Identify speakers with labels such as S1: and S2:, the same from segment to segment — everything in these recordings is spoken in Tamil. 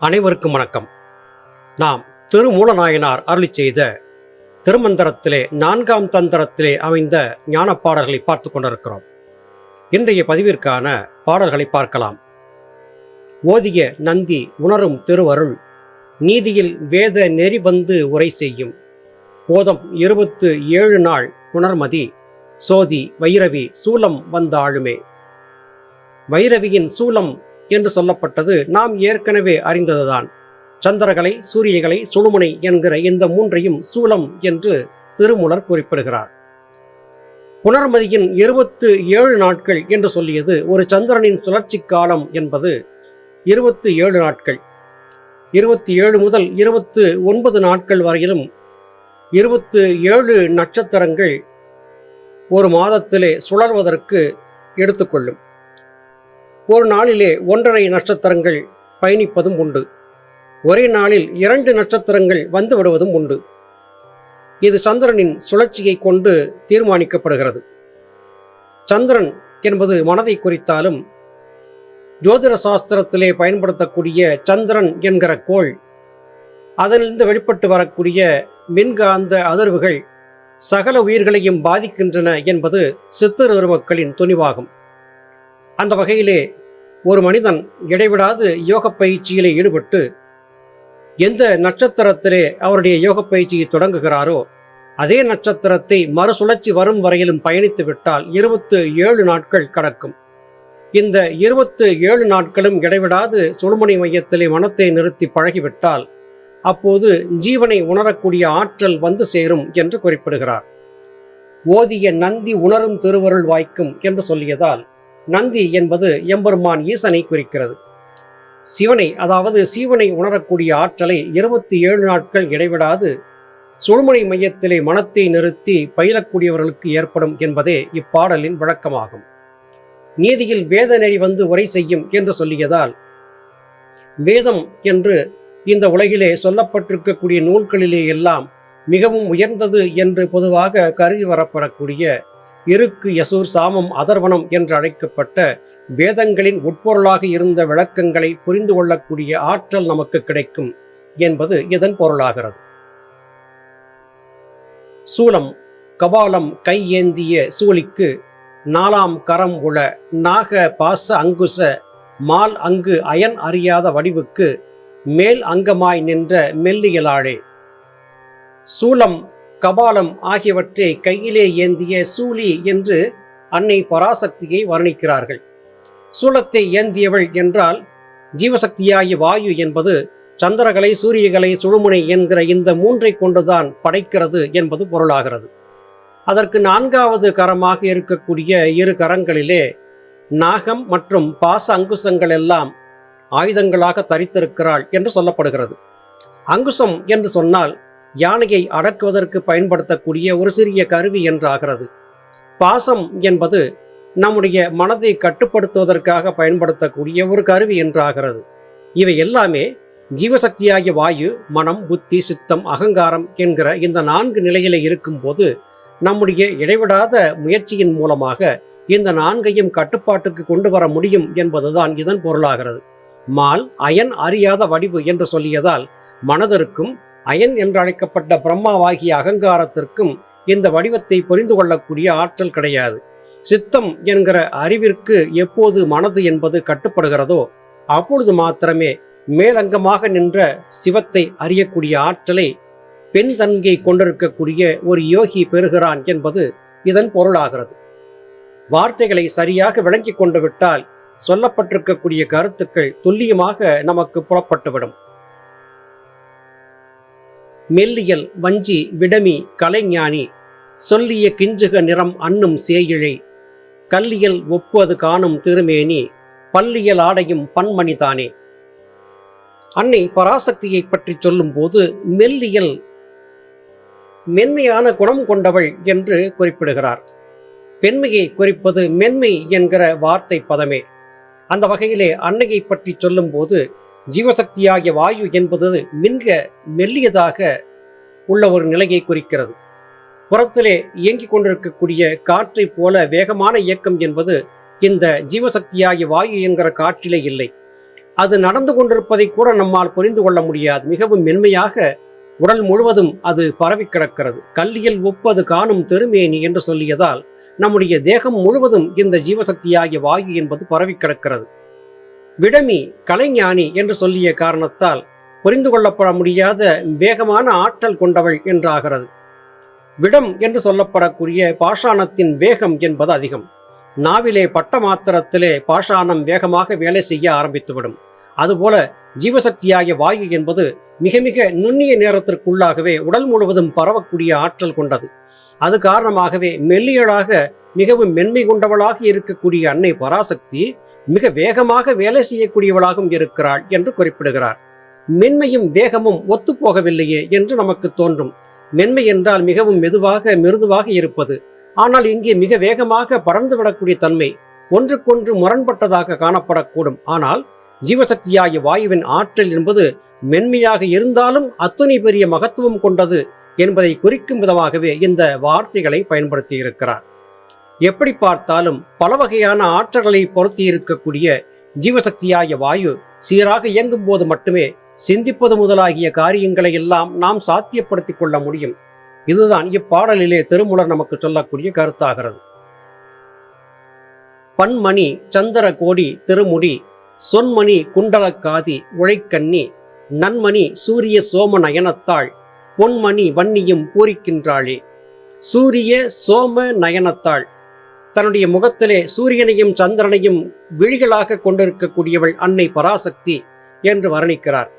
S1: அனைவருக்கும் வணக்கம். நாம் திருமூலநாயனார் அருளி செய்த திருமந்திரத்திலே நான்காம் தந்திரத்திலே அமைந்த ஞான பாடல்களை பார்த்து கொண்டிருக்கிறோம். இன்றைய பதிவிற்கான பாடல்களை பார்க்கலாம். ஓதிய நந்தி உணரும் திருவருள் நீதியில் வேத நெறி வந்து உரை செய்யும். போதம் இருபத்து ஏழு நாள் உணர்மதி சோதி வைரவி சூலம் வந்த ஆளுமே வைரவியின் சூலம் என்று சொல்லப்பட்டது நாம் ஏற்கனவே அறிந்ததுதான். சந்திரகலை சூரியகலை சுழுமுனை என்கிற இந்த மூன்றையும் சூலம் என்று திருமூலர் குறிப்பிடுகிறார். புனர்மதியின் இருபத்து ஏழு நாட்கள் என்று சொல்லியது ஒரு சந்திரனின் சுழற்சி காலம் என்பது இருபத்து ஏழு நாட்கள். இருபத்தி ஏழு முதல் இருபத்து ஒன்பது நாட்கள் வரையிலும் இருபத்து ஏழு நட்சத்திரங்கள் ஒரு மாதத்திலே சுழல்வதற்கு எடுத்துக்கொள்ளும். ஒரு நாளிலே ஒன்றரை நட்சத்திரங்கள் பயணிப்பதும் உண்டு. ஒரே நாளில் இரண்டு நட்சத்திரங்கள் வந்து விடுவதும் உண்டு. இது சந்திரனின் சுழற்சியை கொண்டு தீர்மானிக்கப்படுகிறது. சந்திரன் என்பது மனதை குறித்தாலும் ஜோதிட சாஸ்திரத்திலே பயன்படுத்தக்கூடிய சந்திரன் என்கிற கோள் அதனிலிருந்து வெளிப்பட்டு வரக்கூடிய மின்காந்த அதிர்வுகள் சகல உயிர்களையும் பாதிக்கின்றன என்பது சித்தர் மக்களின் துணிவாகும். அந்த வகையிலே ஒரு மனிதன் இடைவிடாது யோக பயிற்சியிலே ஈடுபட்டு எந்த நட்சத்திரத்திலே அவருடைய யோக பயிற்சியை தொடங்குகிறாரோ அதே நட்சத்திரத்தை மறுசுழற்சி வரும் வரையிலும் பயணித்து விட்டால் இருபத்து ஏழு நாட்கள் கடக்கும். இந்த இருபத்து ஏழு நாட்களும் இடைவிடாது சுழுமணி மையத்திலே மனத்தை நிறுத்தி பழகிவிட்டால் அப்போது ஜீவனை உணரக்கூடிய ஆற்றல் வந்து சேரும் என்று குறிப்பிடுகிறார். ஓதிய நந்தி உணரும் திருவருள் வாய்க்கும் என்று சொல்லியதால் நந்தி என்பது எம்பெருமான் ஈசனை குறிக்கிறது. சிவனை அதாவது சீவனை உணரக்கூடிய ஆற்றலை இருபத்தி ஏழு நாட்கள் இடைவிடாது சுழுமணி மையத்திலே மனத்தை நிறுத்தி பயிலக்கூடியவர்களுக்கு ஏற்படும் என்பதே இப்பாடலின் விளக்கமாகும் நீதியில் வேத நெறி வந்து உரை செய்யும் என்று சொல்லியதால் வேதம் என்று இந்த உலகிலே சொல்லப்பட்டிருக்கக்கூடிய நூல்களிலே எல்லாம் மிகவும் உயர்ந்தது என்று பொதுவாக கருதி வரப்படக்கூடிய இருக்கு யசூர் சாமம் அதர்வனம் என்று அழைக்கப்பட்ட வேதங்களின் உட்பொருளாக இருந்த விளக்கங்களை புரிந்து கொள்ளக்கூடிய ஆற்றல் நமக்கு கிடைக்கும் என்பது இதன் பொருளாகிறது. சூலம் கபாலம் கை ஏந்திய சூலிக்கு நாலாம் கரம் உள நாக பாச அங்குச மால் அங்கு அயன் அறியாத வடிவுக்கு மேல் அங்கமாய் நின்ற மெல்லியலாளே. சூலம் கபாலம் ஆகியவற்றை கையிலே ஏந்திய சூலி என்று அன்னை பராசக்தியை வர்ணிக்கிறார்கள். சூலத்தை ஏந்தியவள் என்றால் ஜீவசக்தியாகிய வாயு என்பது சந்திரகலை சூரியகலை சுழுமுனை என்கிற இந்த மூன்றை கொண்டுதான் படைக்கிறது என்பது பொருளாகிறது. அதற்கு நான்காவது கரமாக இருக்கக்கூடிய இரு கரங்களிலே நாகம் மற்றும் பாச அங்குசங்கள் எல்லாம் ஆயுதங்களாக தரித்திருக்கிறாள் என்று சொல்லப்படுகிறது. அங்குசம் என்று சொன்னால் யானையை அடக்குவதற்கு பயன்படுத்தக்கூடிய ஒரு சிறிய கருவி என்றாகிறது. பாசம் என்பது நம்முடைய மனதை கட்டுப்படுத்துவதற்காக பயன்படுத்தக்கூடிய ஒரு கருவி என்றாகிறது. இவை எல்லாமே ஜீவசக்தியாகிய வாயு மனம் புத்தி சித்தம் அகங்காரம் என்கிற இந்த நான்கு நிலையில இருக்கும்போது நம்முடைய இடைவிடாத முயற்சியின் மூலமாக இந்த நான்கையும் கட்டுப்பாட்டுக்கு கொண்டு வர முடியும் என்பதுதான் இதன் பொருளாகிறது. மால் அயன் அறியாத வடிவு என்று சொல்லியதால் மனதிற்கும் அயன் என்று அழைக்கப்பட்ட பிரம்மாவாகிய அகங்காரத்திற்கும் இந்த வடிவத்தை புரிந்து கொள்ளக்கூடிய ஆற்றல் கிடையாது. சித்தம் என்கிற அறிவிற்கு எப்போது மனது என்பது கட்டுப்படுகிறதோ அப்பொழுது மாத்திரமே மேலங்கமாக நின்ற சிவத்தை அறியக்கூடிய ஆற்றலை பெண் தன்கை கொண்டிருக்கக்கூடிய ஒரு யோகி பெறுகிறான் என்பது இதன் பொருளாகிறது. வார்த்தைகளை சரியாக விளங்கி கொண்டு விட்டால் சொல்லப்பட்டிருக்கக்கூடிய கருத்துக்கள் துல்லியமாக நமக்கு புறப்பட்டுவிடும். மெல்லியல் வஞ்சி விடமி கலைஞானி சொல்லிய கிஞ்சுக நிறம் அன்னும் சேயிழை கல்லியல் ஒப்புவது காணும் திருமேனி பல்லியல் ஆடையும் பன்மணிதானே அன்னை பராசக்தியை பற்றி சொல்லும்போது மெல்லியல் மென்மையான குணம் கொண்டவள் என்று குறிப்பிடுகிறார். பெண்மையை குறிப்பது மென்மை என்கிற வார்த்தை பதமே. அந்த வகையிலே அன்னையை பற்றி சொல்லும்போது ஜீவசக்தியாகிய வாயு என்பது மின்க மெல்லியதாக உள்ள ஒரு நிலையை குறிக்கிறது. புறத்திலே இயங்கிக் கொண்டிருக்கக்கூடிய காற்றைப் போல வேகமான இயக்கம் என்பது இந்த ஜீவசக்தியாகிய வாயு என்கிற காற்றிலே இல்லை. அது நடந்து கொண்டிருப்பதை கூட நம்மால் புரிந்து கொள்ள முடியாது. மிகவும் மென்மையாக உடல் முழுவதும் அது பரவி கிடக்கிறது. கல்லியல் ஒப்பது காணும் திருமேனி என்று சொல்லியதால் நம்முடைய தேகம் முழுவதும் இந்த ஜீவசக்தியாகிய வாயு என்பது பரவி கிடக்கிறது. விடமி கலைஞானி என்று சொல்லிய காரணத்தால் புரிந்து கொள்ளப்பட முடியாத வேகமான ஆற்றல் கொண்டவள் என்றாகிறது. விடம் என்று சொல்லப்படக்கூடிய பாஷாணத்தின் வேகம் என்பது அதிகம். நாவிலே பட்ட மாத்திரத்திலே பாஷாணம் வேகமாக வேலை செய்ய ஆரம்பித்துவிடும். அதுபோல ஜீவசக்தியாகிய வாயு என்பது மிக மிக நுண்ணிய நேரத்திற்குள்ளாகவே உடல் முழுவதும் பரவக்கூடிய ஆற்றல் கொண்டது. அது காரணமாகவே மெல்லியலாக மிகவும் மென்மை கொண்டவளாக இருக்கக்கூடிய அன்னை பராசக்தி மிக வேகமாக வேலை செய்யக்கூடியவளாகவும் இருக்கிறாள் என்று குறிப்பிடுகிறார். மென்மையும் வேகமும் ஒத்துப்போகவில்லையே என்று நமக்கு தோன்றும். மென்மை என்றால் மிகவும் மெதுவாக மிருதுவாக இருப்பது. ஆனால் இங்கே மிக வேகமாக பறந்துவிடக்கூடிய தன்மை ஒன்றுக்கொன்று முரண்பட்டதாக காணப்படக்கூடும். ஆனால் ஜீவசக்தியாகிய வாயுவின் ஆற்றல் என்பது மென்மையாக இருந்தாலும் அத்துணை பெரிய மகத்துவம் கொண்டது என்பதை குறிக்கும் விதமாகவே இந்த வார்த்தைகளை பயன்படுத்தியிருக்கிறார். எப்படி பார்த்தாலும் பல வகையான ஆற்றல்களை பொருத்தி இருக்கக்கூடிய ஜீவசக்தியாகிய வாயு சீராக இயங்கும் போது மட்டுமே சிந்திப்பது முதலாகிய காரியங்களை எல்லாம் நாம் சாத்தியப்படுத்திக் கொள்ள முடியும். இதுதான் இப்பாடலிலே திருமுலர் நமக்கு சொல்லக்கூடிய கருத்தாகிறது. பன்மணி சந்திர கோடி திருமுடி சொன்மணி குண்டலக்காதி உழைக்கண்ணி நன்மணி சூரிய சோம நயனத்தாள் பொன்மணி வன்னியும் பூரிக்கின்றாளே. சூரிய சோம நயனத்தாள் தன்னுடைய முகத்திலே சூரியனையும் சந்திரனையும் விழிகளாக கொண்டிருக்கக்கூடியவள் அன்னை பராசக்தி என்று வர்ணிக்கிறார்.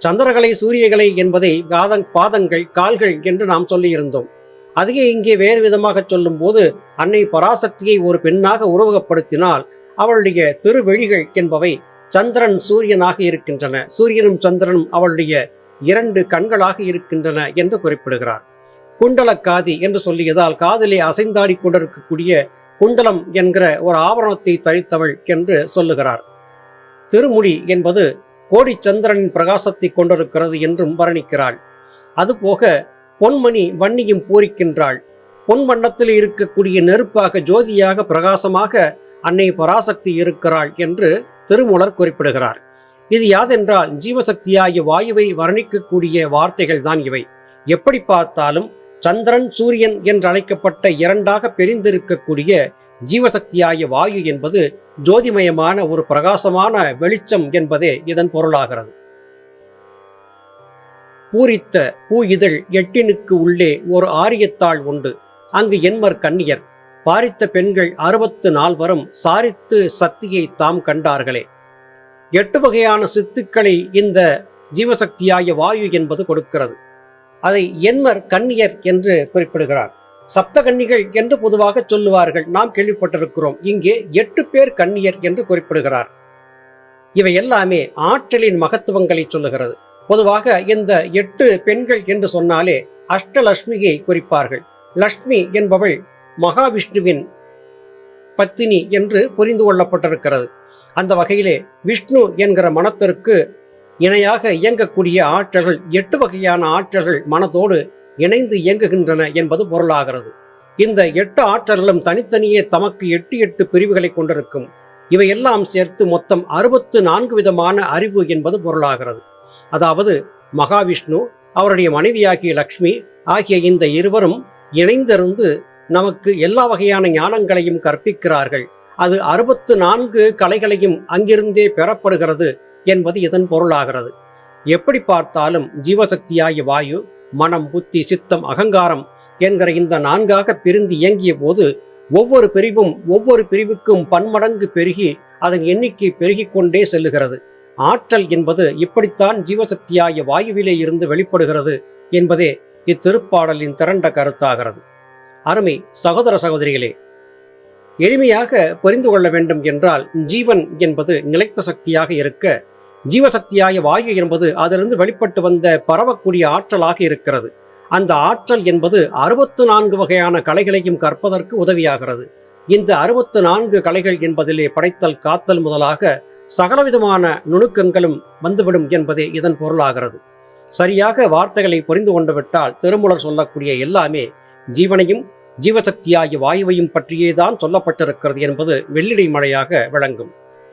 S1: சந்திரகலை சூரியகலை என்பதை காதங் பாதங்கள் கால்கள் என்று நாம் சொல்லியிருந்தோம். அதையே இங்கே வேறு விதமாக சொல்லும்போது அன்னை பராசக்தியை ஒரு பெண்ணாக உருவகப்படுத்தினால் அவளுடைய திருவெழிகள் என்பவை சந்திரன் சூரியனாக இருக்கின்றன. சூரியனும் சந்திரனும் அவளுடைய இரண்டு கண்களாக இருக்கின்றன என்று குறிப்பிடுகிறார். குண்டலக்காதி என்று சொல்லியதால் காதலே அசைந்தாடி கொண்டிருக்கக்கூடிய குண்டலம் என்கிற ஒரு ஆவரணத்தை தரித்தவள் என்று சொல்லுகிறார். திருமுடி என்பது கோடி சந்திரனின் பிரகாசத்தை கொண்டிருக்கிறது என்றும் வர்ணிக்கிறாள். அதுபோக பொன்மணி வன்னியும் பூரிக்கின்றாள். பொன் வண்ணத்தில் இருக்கக்கூடிய நெருப்பாக ஜோதியாக பிரகாசமாக அன்னை பராசக்தி இருக்கிறாள் என்று திருமூலர் குறிப்பிடுகிறார். இது யாதென்றால் ஜீவசக்தியாகிய வாயுவை வர்ணிக்கக்கூடிய வார்த்தைகள் தான் இவை. எப்படி பார்த்தாலும் சந்திரன் சூரியன் என்று அழைக்கப்பட்ட இரண்டாக பிரிந்திருக்கக்கூடிய ஜீவசக்தியாகிய வாயு என்பது ஜோதிமயமான ஒரு பிரகாசமான வெளிச்சம் என்பதே இதன் பொருளாகிறது. பூரித்த பூ இதழ் எட்டினுக்கு உள்ளே ஒரு ஆரியத்தாள் உண்டு. அங்கு என்மர் கன்னியர். பாரித்த பெண்கள் அறுபத்து நால்வரும் சாரித்து சக்தியை தாம் கண்டார்களே. எட்டு வகையான சித்துக்களை இந்த ஜீவசக்தியாகிய வாயு என்பது கொடுக்கிறது. அதை என்மர் கன்னியர் என்று குறிப்பிடுகிறார். சப்த கன்னிகள் என்று பொதுவாக சொல்லுவார்கள். நாம் கேள்விப்பட்டிருக்கிறோம். இங்கே எட்டு பேர் கன்னியர் என்று குறிப்பிடுகிறார். இவை எல்லாமே ஆற்றலின் மகத்துவங்களை சொல்லுகிறது. பொதுவாக இந்த எட்டு பெண்கள் என்று சொன்னாலே அஷ்டலட்சுமியை குறிப்பார்கள். லக்ஷ்மி என்பவள் மகாவிஷ்ணுவின் பத்தினி என்று புரிந்து கொள்ளப்பட்டிருக்கிறது. அந்த வகையிலே விஷ்ணு என்கிற மனத்திற்கு இணையாக இயங்கக்கூடிய ஆற்றல்கள் எட்டு வகையான ஆற்றல்கள் மனதோடு இணைந்து இயங்குகின்றன என்பது பொருளாகிறது. இந்த எட்டு ஆற்றல்களும் தனித்தனியே தமக்கு எட்டு எட்டு பிரிவுகளை கொண்டிருக்கும். இவையெல்லாம் சேர்த்து மொத்தம் அறுபத்து நான்கு விதமான அறிவு என்பது பொருளாகிறது. அதாவது மகாவிஷ்ணு அவருடைய மனைவியாகிய லக்ஷ்மி ஆகிய இந்த இருவரும் இணைந்திருந்து நமக்கு எல்லா வகையான ஞானங்களையும் கற்பிக்கிறார்கள். அது அறுபத்து நான்கு கலைகளையும் அங்கிருந்தே பெறப்படுகிறது. என்பது இதன் பொருளாகிறது. எப்படி பார்த்தாலும் ஜீவசக்தியாகிய வாயு மனம் புத்தி சித்தம் அகங்காரம் என்கிற இந்த நான்காக பிரிந்து இயங்கிய போது ஒவ்வொரு பிரிவும் ஒவ்வொரு பிரிவுக்கும் பன்மடங்கு பெருகி அதன் எண்ணிக்கை பெருகிக் கொண்டே செல்லுகிறது. ஆற்றல் என்பது இப்படித்தான் ஜீவசக்தியாகிய வாயுவிலே இருந்து வெளிப்படுகிறது என்பதே இத்திருப்பாடலின் திரண்ட கருத்தாகிறது. அருமை சகோதர சகோதரிகளே எளிமையாக புரிந்து கொள்ள வேண்டும் என்றால் ஜீவன் என்பது நிலைத்த சக்தியாக இருக்க ஜீவசக்தியாய வாயு என்பது அதிலிருந்து வெளிப்பட்டு வந்த பரவக்கூடிய ஆற்றலாக இருக்கிறது. அந்த ஆற்றல் என்பது அறுபத்து நான்கு வகையான கலைகளையும் கற்பதற்கு உதவியாகிறது. இந்த அறுபத்து நான்கு கலைகள் என்பதிலே படைத்தல் காத்தல் முதலாக சகலவிதமான நுணுக்கங்களும் வந்துவிடும் என்பதே இதன் பொருளாகிறது. சரியாக வார்த்தைகளை புரிந்து கொண்டுவிட்டால் திருமூலர் திருமுலர் சொல்லக்கூடிய எல்லாமே ஜீவனையும் ஜீவசக்தியாகிய வாயுவையும் பற்றியே தான் சொல்லப்பட்டிருக்கிறது என்பது வெள்ளிடை மழையாக விளங்கும்.